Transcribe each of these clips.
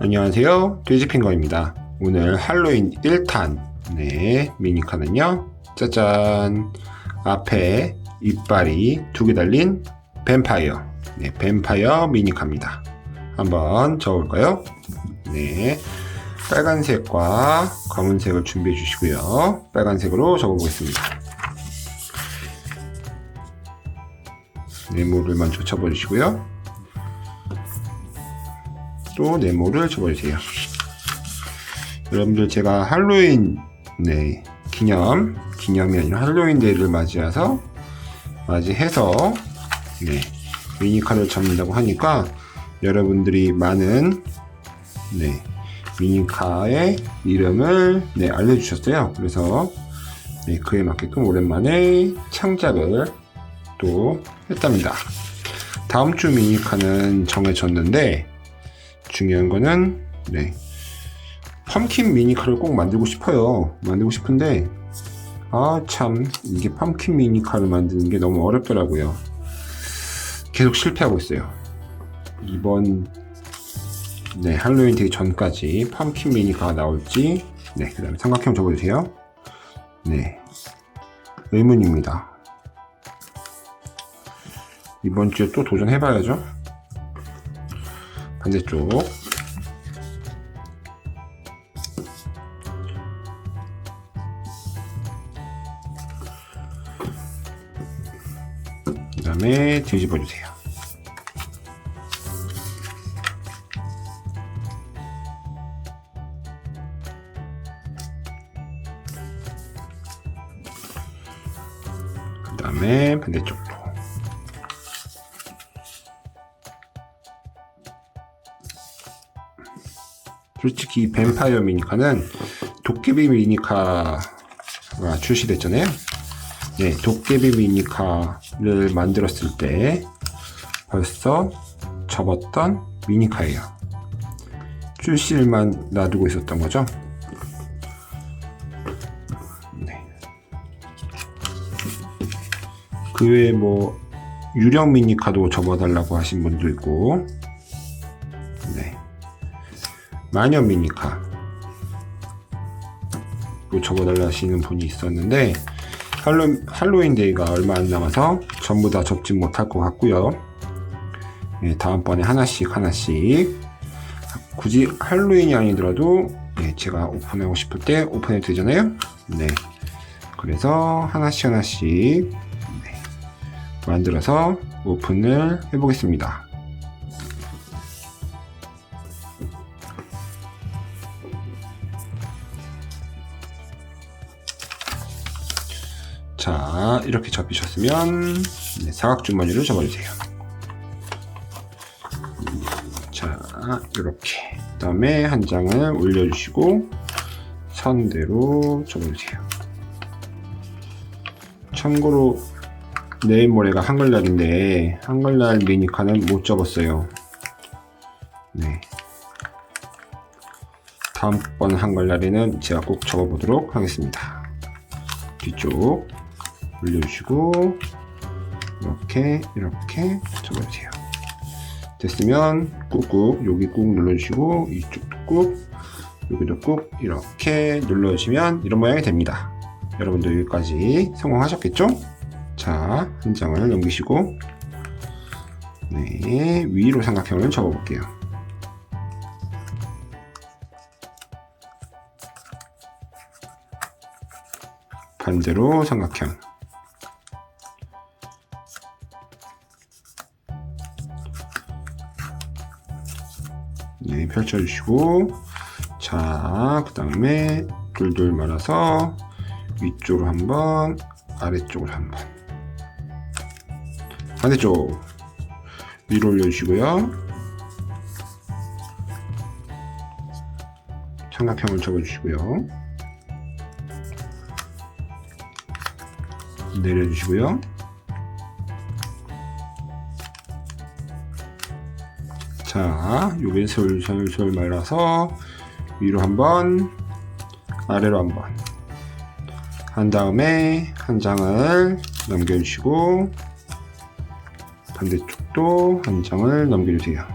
안녕하세요. 돼지핑거입니다. 오늘 할로윈 1탄 네, 미니카는요. 짜잔. 앞에 이빨이 두 개 달린 뱀파이어. 네, 뱀파이어 미니카입니다. 한번 적어볼까요? 네. 빨간색과 검은색을 준비해 주시고요. 빨간색으로 적어보겠습니다. 네모를 먼저 접어주시고요. 또 네모를 접어주세요. 여러분들 제가 할로윈 네 기념 기념이 아니라 할로윈 데이를 맞이해서 맞이해서 네 미니카를 접는다고 하니까 여러분들이 많은 네 미니카의 이름을 네 알려주셨어요. 그래서 네 그에 맞게끔 오랜만에 창작을 또 했답니다. 다음 주 미니카는 정해졌는데 중요한 거는 네 펌킨 미니카를 꼭 만들고 싶어요. 만들고 싶은데 아 참 이게 펌킨 미니카를 만드는 게 너무 어렵더라고요. 계속 실패하고 있어요. 이번 네 할로윈 되기 전까지 펌킨 미니카가 나올지 네 그 다음에 삼각형 적어주세요. 네 의문입니다. 이번 주에 또 도전해봐야죠. 반대쪽 그 다음에 뒤집어 주세요. 그 다음에 반대쪽 솔직히 뱀파이어 미니카는 도깨비 미니카가 출시됐잖아요. 네, 도깨비 미니카를 만들었을 때 벌써 접었던 미니카예요. 출시일만 놔두고 있었던 거죠. 네. 그 외에 뭐 유령 미니카도 접어달라고 하신 분도 있고, 네. 마녀 미니카 또 접어달라 하시는 분이 있었는데 할로, 할로윈 데이가 얼마 안 남아서 전부 다 접지 못할 것 같고요. 예, 다음번에 하나씩 하나씩 굳이 할로윈이 아니더라도 예, 제가 오픈하고 싶을 때 오픈해도 되잖아요. 네. 그래서 하나씩 하나씩 네, 만들어서 오픈을 해보겠습니다. 자, 이렇게 접히셨으면 네, 사각 주머니를 접어주세요. 자, 이렇게. 그 다음에 한 장을 올려주시고 선대로 접어주세요. 참고로 내일 모레가 한글날인데 한글날 미니카는 못 접었어요. 네. 다음번 한글날에는 제가 꼭 접어보도록 하겠습니다. 뒤쪽 올려주시고 이렇게 이렇게 접어주세요. 됐으면 꾹꾹 여기 꾹 눌러주시고 이쪽도 꾹 여기도 꾹 이렇게 눌러주시면 이런 모양이 됩니다. 여러분도 여기까지 성공하셨겠죠? 자, 한 장을 넘기시고 네, 위로 삼각형을 접어볼게요. 반대로 삼각형 네, 펼쳐주시고 자, 그 다음에 돌돌 말아서 위쪽으로 한번 아래쪽으로 한번. 반대쪽. 위로 올려주시고요. 삼각형을 접어주시고요. 내려주시고요 자, 요게 솔솔솔 말아서 위로 한번, 아래로 한번 한 다음에 한 장을 넘겨주시고 반대쪽도 한 장을 넘겨주세요.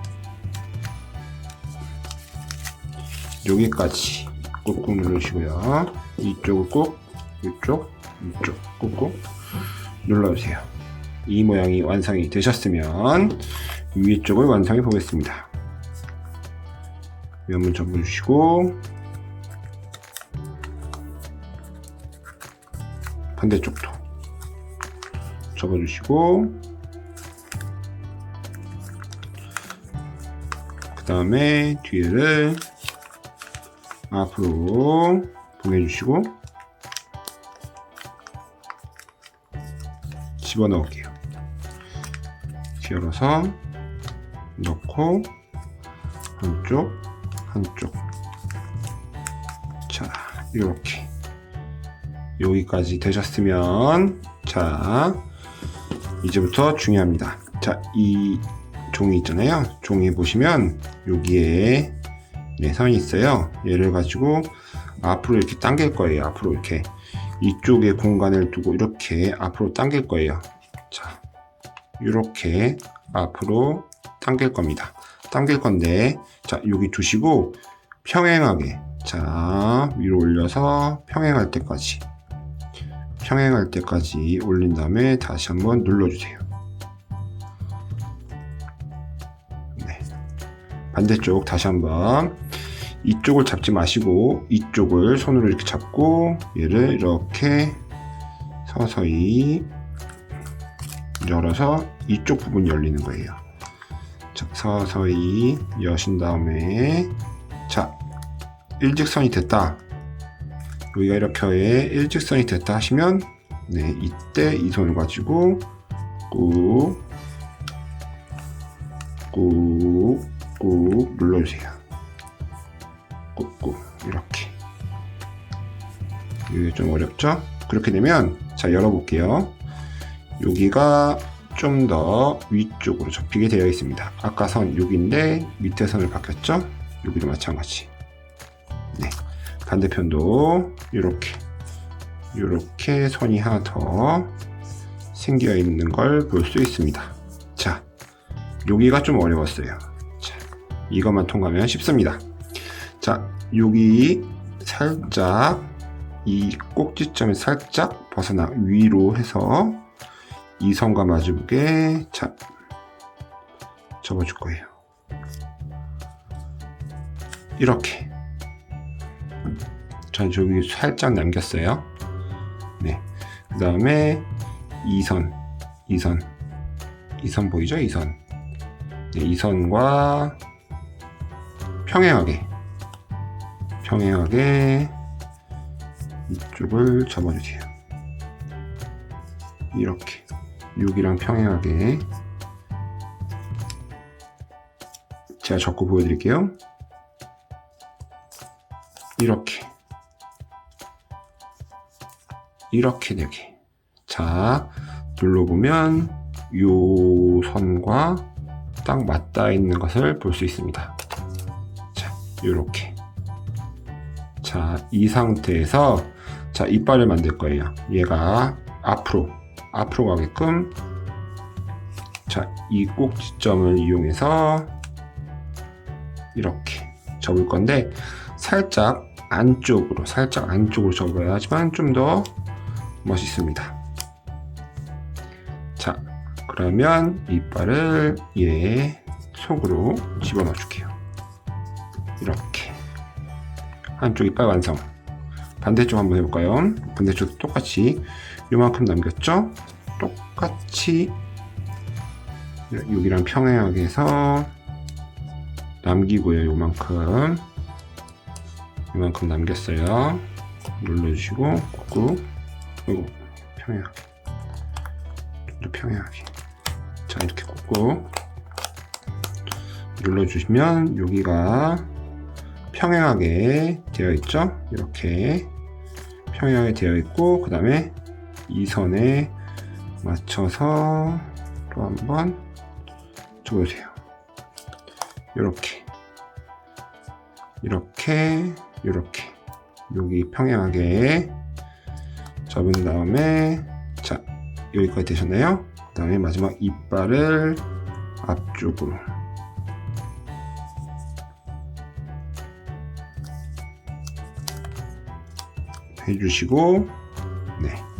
여기까지 꾹꾹 누르시고요. 이쪽을 꾹, 이쪽, 이쪽 꾹꾹 눌러주세요. 이 모양이 완성이 되셨으면 위쪽을 완성해 보겠습니다. 면문 접어주시고 반대쪽도 접어주시고 그 다음에 뒤를 앞으로 보내주시고 집어넣을게요. 열어서 넣고 한쪽 한쪽 자 이렇게 여기까지 되셨으면 자 이제부터 중요합니다. 자 이 종이 있잖아요. 종이 보시면 여기에 네, 선이 있어요. 얘를 가지고 앞으로 이렇게 당길 거예요. 앞으로 이렇게 이쪽에 공간을 두고 이렇게 앞으로 당길 거예요. 자, 이렇게 앞으로 당길 겁니다. 당길 건데, 자, 여기 두시고 평행하게, 자, 위로 올려서 평행할 때까지, 평행할 때까지 올린 다음에 다시 한번 눌러주세요. 네. 반대쪽 다시 한번 이쪽을 잡지 마시고 이쪽을 손으로 이렇게 잡고 얘를 이렇게 서서히 열어서 이쪽 부분 열리는 거예요. 자, 서서히 여신 다음에 자 일직선이 됐다. 여기가 이렇게 일직선이 됐다 하시면 네 이때 이 손을 가지고 꾹 꾹, 꾹 눌러주세요. 꾹꾹 이렇게 이게 좀 어렵죠? 그렇게 되면 자 열어볼게요. 여기가 좀 더 위쪽으로 접히게 되어 있습니다. 아까 선 여기인데 밑에 선을 바뀌었죠? 여기도 마찬가지. 네. 반대편도 이렇게 이렇게 선이 하나 더 생겨 있는 걸 볼 수 있습니다. 자, 여기가 좀 어려웠어요. 자, 이것만 통과하면 쉽습니다. 자, 여기 살짝 이 꼭지점에 살짝 벗어나 위로 해서 이 선과 마주보게 자 접어줄 거예요. 이렇게 자 여기 살짝 남겼어요. 네. 그 다음에 이 선, 이 선, 이선 보이죠? 이 선. 네, 이 선과 평행하게 평행하게 이쪽을 접어주세요. 이렇게 여기랑 평행하게 제가 적고 보여드릴게요. 이렇게 이렇게 되게 자 눌러보면 요 선과 딱 맞닿아 있는 것을 볼 수 있습니다. 자 이렇게 자, 이 상태에서 자, 이빨을 만들 거예요. 얘가 앞으로 앞으로 가게끔 자, 이 꼭지점을 이용해서 이렇게 접을 건데 살짝 안쪽으로 살짝 안쪽으로 접어야 하지만 좀 더 멋있습니다. 자, 그러면 이빨을 얘 속으로 집어넣어 줄게요. 이렇게 한쪽 이빨 완성. 반대쪽 한번 해볼까요? 반대쪽 똑같이 요만큼 남겼죠? 똑같이 여기랑 평행하게 해서 남기고요. 요만큼 요만큼 남겼어요. 눌러주시고 꾹꾹 그리고 평행하게 좀 더 평행하게 자 이렇게 꾹꾹 눌러주시면 여기가 평행하게 되어 있죠. 이렇게 평행하게 되어 있고 그 다음에 이 선에 맞춰서 또 한번 접어주세요. 이렇게 이렇게 이렇게 여기 평행하게 접은 다음에 자 여기까지 되셨나요? 그 다음에 마지막 이빨을 앞쪽으로 해주시고 네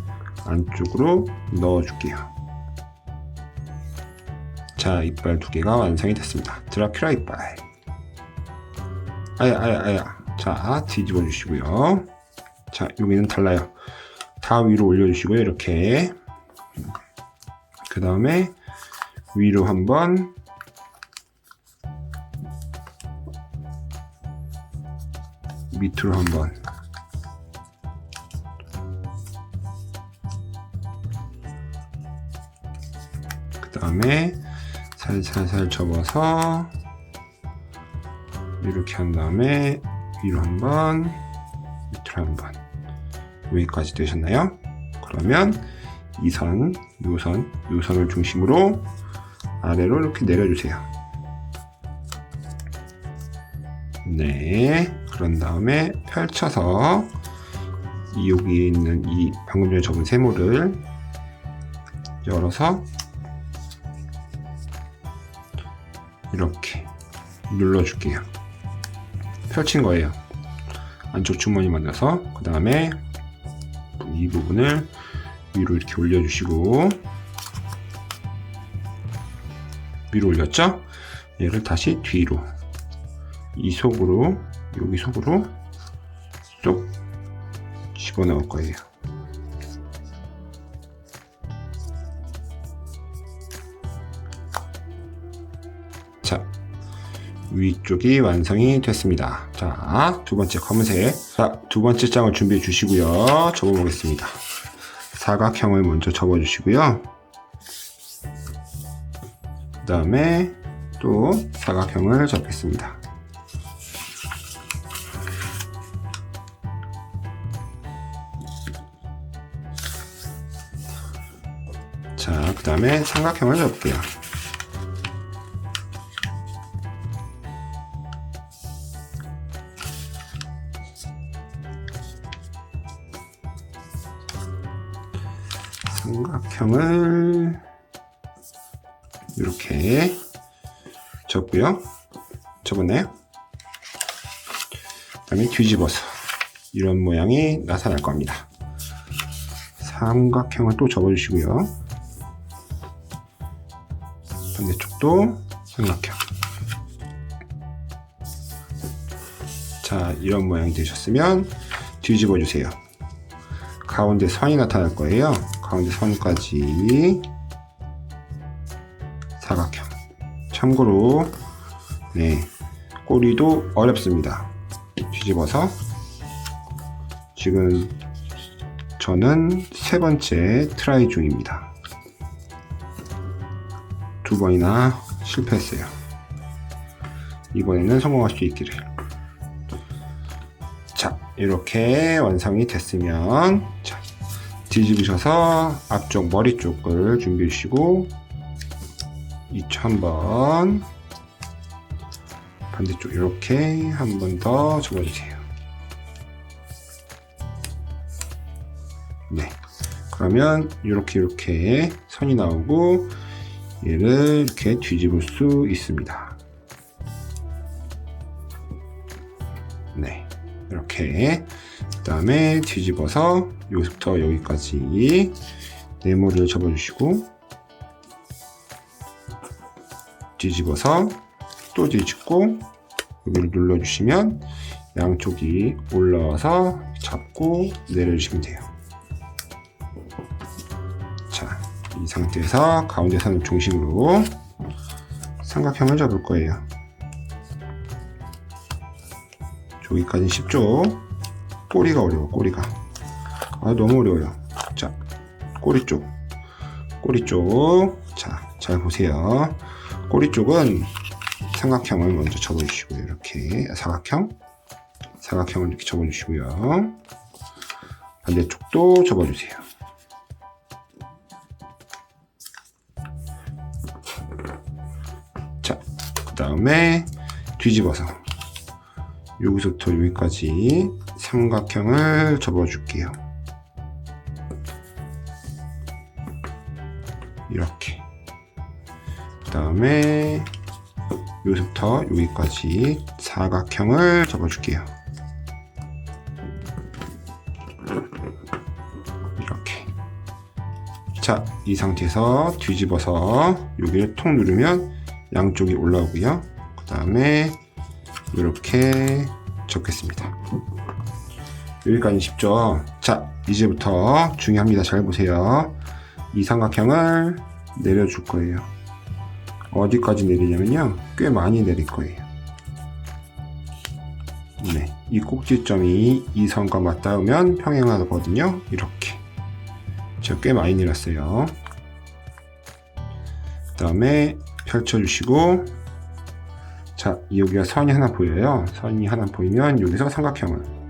안쪽으로 넣어줄게요. 자 이빨 두 개가 완성이 됐습니다. 드라큘라 이빨. 아야 아야 아야. 자 뒤집어 주시고요. 자 여기는 달라요. 다 위로 올려주시고요. 이렇게 그 다음에 위로 한번 밑으로 한번 다음에 살살살 접어서 이렇게 한 다음에 위로 한번 밑으로 한번 여기까지 되셨나요? 그러면 이 선, 요 선, 요 선을 중심으로 아래로 이렇게 내려주세요. 네, 그런 다음에 펼쳐서 이 여기 있는 이 방금 전에 접은 세모를 열어서 이렇게 눌러줄게요. 펼친 거예요. 안쪽 주머니 만들어서 그 다음에 이 부분을 위로 이렇게 올려주시고 위로 올렸죠? 얘를 다시 뒤로 이 속으로 여기 속으로 쏙 집어넣을 거예요. 자, 위쪽이 완성이 됐습니다. 자, 두 번째 검은색. 자, 두 번째 장을 준비해 주시고요. 접어 보겠습니다. 사각형을 먼저 접어 주시고요. 그 다음에 또 사각형을 접겠습니다. 자, 그 다음에 삼각형을 접을게요. 삼각형을 이렇게 접고요. 접었나요? 그 다음에 뒤집어서 이런 모양이 나타날 겁니다. 삼각형을 또 접어주시고요. 반대쪽도 삼각형. 자, 이런 모양이 되셨으면 뒤집어 주세요. 가운데 선이 나타날 거예요. 가운데 선까지 사각형. 참고로 네 꼬리도 어렵습니다. 뒤집어서 지금 저는 세 번째 트라이 중입니다. 두 번이나 실패했어요. 이번에는 성공할 수 있기를. 자, 이렇게 완성이 됐으면 자, 뒤집으셔서 앞쪽 머리 쪽을 준비해 주시고 이쪽 한번 반대쪽 이렇게 한 번 더 접어주세요. 네. 그러면 이렇게 이렇게 선이 나오고 얘를 이렇게 뒤집을 수 있습니다. 네. 이렇게 그 다음에 뒤집어서 여기서부터 여기까지 네모를 접어주시고 뒤집어서 또 뒤집고 여기를 눌러주시면 양쪽이 올라와서 잡고 내려주시면 돼요. 자, 이 상태에서 가운데 선을 중심으로 삼각형을 잡을 거예요. 여기까지 쉽죠? 꼬리가 어려워, 꼬리가. 아, 너무 어려워요. 자, 꼬리 쪽. 꼬리 쪽. 자, 잘 보세요. 꼬리 쪽은 삼각형을 먼저 접어주시고요. 이렇게 사각형, 사각형을 이렇게 접어주시고요. 반대쪽도 접어주세요. 자, 그 다음에 뒤집어서 여기서부터 여기까지 삼각형을 접어줄게요. 이렇게. 그 다음에 여기서부터 여기까지 사각형을 접어줄게요. 이렇게. 자, 이 상태에서 뒤집어서 여기를 통 누르면 양쪽이 올라오고요. 그 다음에 이렇게 적겠습니다. 여기까지 쉽죠? 자, 이제부터 중요합니다. 잘 보세요. 이 삼각형을 내려줄 거예요. 어디까지 내리냐면요. 꽤 많이 내릴 거예요. 네. 이 꼭지점이 이 선과 맞닿으면 평행하거든요. 이렇게. 제가 꽤 많이 내렸어요. 그 다음에 펼쳐주시고, 자, 여기가 선이 하나 보여요. 선이 하나 보이면 여기서 삼각형을.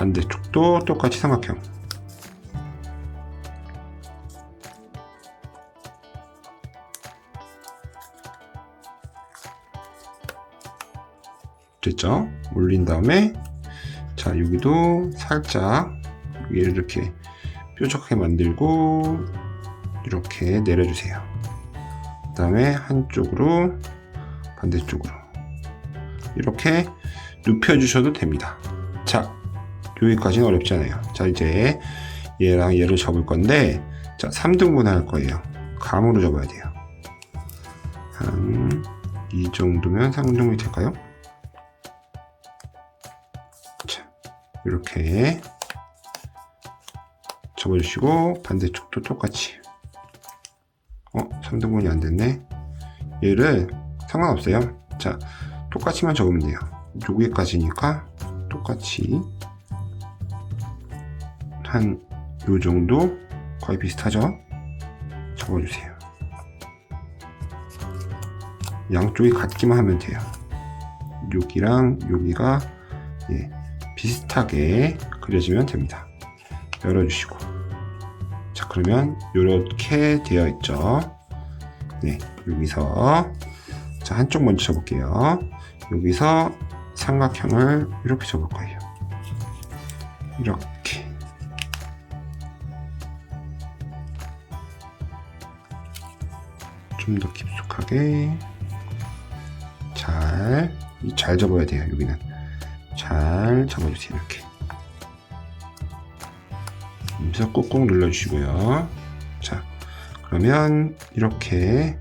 반대쪽도 똑같이 삼각형. 됐죠? 올린 다음에 자 여기도 살짝 얘를 이렇게 뾰족하게 만들고 이렇게 내려주세요. 그 다음에 한쪽으로 반대쪽으로 이렇게 눕혀주셔도 됩니다. 자 여기까지는 어렵지 않아요. 자 이제 얘랑 얘를 접을 건데 자 3등분 할 거예요. 감으로 접어야 돼요. 한 이 정도면 3등분이 될까요? 이렇게 접어주시고 반대쪽도 똑같이 어 3등분이 안 됐네 얘를 상관없어요 자 똑같이만 접으면 돼요 여기까지니까 똑같이 한 요 정도 거의 비슷하죠 접어주세요 양쪽이 같기만 하면 돼요 여기랑 여기가 예, 비슷하게 그려지면 됩니다. 열어주시고 자 그러면 이렇게 되어 있죠. 네 여기서 자 한쪽 먼저 접을게요. 여기서 삼각형을 이렇게 접을 거예요. 이렇게 좀 더 깊숙하게. 잘, 잘 접어야 돼요, 여기는. 잘 접어주세요 이렇게. 여기서 꾹꾹 눌러주시고요. 자 그러면 이렇게.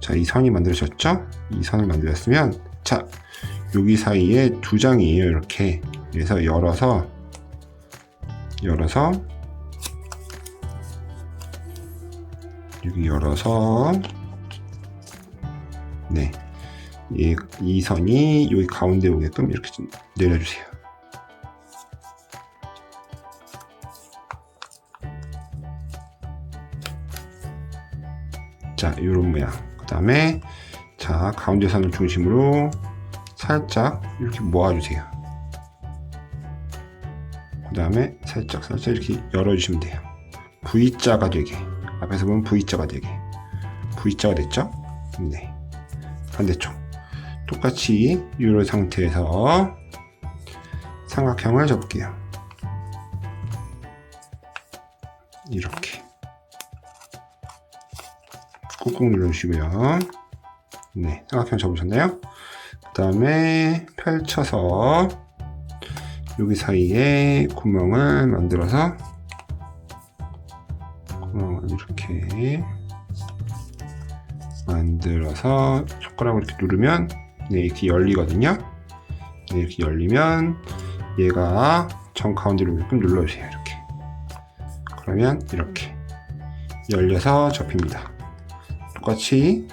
자 이 선이 만들어졌죠? 이 선을 만들었으면 자 여기 사이에 두 장이에요 이렇게. 그래서 열어서 열어서 여기 열어서 네 이, 이 선이 여기 가운데 오게끔 이렇게 좀 내려주세요. 자, 이런 모양. 그 다음에 자 가운데 선을 중심으로 살짝 이렇게 모아주세요. 그 다음에 살짝 살짝 이렇게 열어주시면 돼요. V자가 되게 앞에서 보면 V자가 되게 V자가 됐죠? 네 반대쪽 똑같이 이런 상태에서 삼각형을 접을게요. 이렇게 꾹꾹 눌러주시고요. 네, 삼각형 접으셨나요? 그 다음에 펼쳐서 여기 사이에 구멍을 만들어서 구멍을 이렇게 만들어서 손가락으로 이렇게 누르면 네, 이렇게 열리거든요. 네, 이렇게 열리면 얘가 정 가운데로 이렇게 눌러주세요. 이렇게. 그러면 이렇게 열려서 접힙니다. 똑같이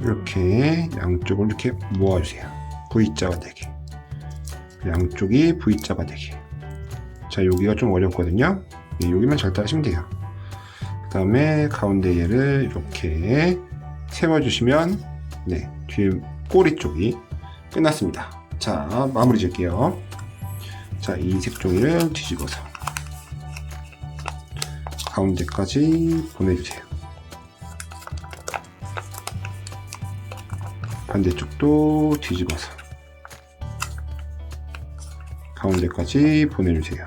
이렇게 양쪽을 이렇게 모아주세요. V자가 되게. 양쪽이 V자가 되게. 자, 여기가 좀 어렵거든요. 네, 여기만 잘 따시면 돼요. 그 다음에 가운데 얘를 이렇게 세워주시면 네 뒤에 꼬리 쪽이 끝났습니다. 자 마무리 질게요. 자 이 색 종이를 뒤집어서 가운데까지 보내주세요. 반대쪽도 뒤집어서 가운데까지 보내주세요.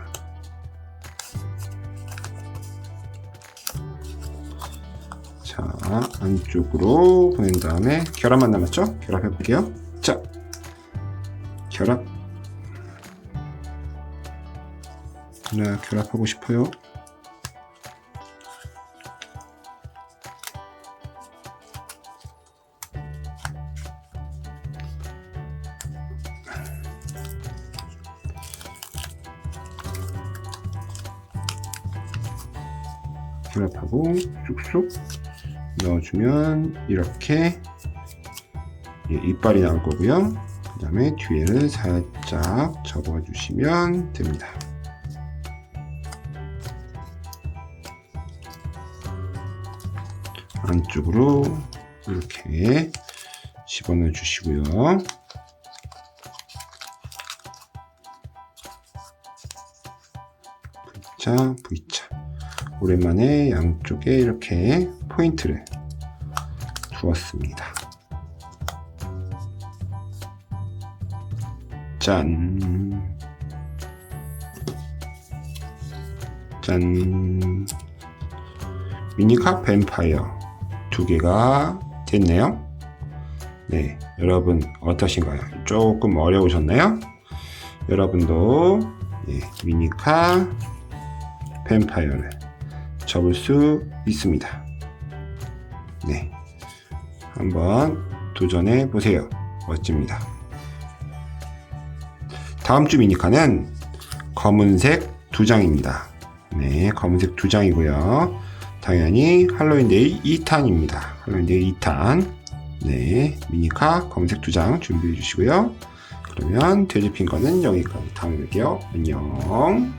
자, 안쪽으로 보낸 다음에 결합만 남았죠? 결합해 볼게요. 자, 결합. 하나 결합하고 싶어요. 결합하고 쑥쑥 넣어주면 이렇게 예, 이빨이 나올 거고요. 그 다음에 뒤에를 살짝 접어주시면 됩니다. 안쪽으로 이렇게 집어넣어 주시고요. V자, V자. 오랜만에 양쪽에 이렇게 포인트를 두었습니다. 짠. 짠. 미니카 뱀파이어 두 개가 됐네요. 네, 여러분 어떠신가요? 조금 어려우셨나요? 여러분도 예, 미니카 뱀파이어를 접을 수 있습니다. 네, 한번 도전해 보세요. 멋집니다. 다음 주 미니카는 검은색 두 장입니다. 네, 검은색 두 장이고요. 당연히 할로윈데이 2탄입니다. 할로윈데이 2탄. 네, 미니카 검은색 두 장 준비해 주시고요. 그러면 되짚힌 거는 여기까지 다음에 뵐게요. 안녕.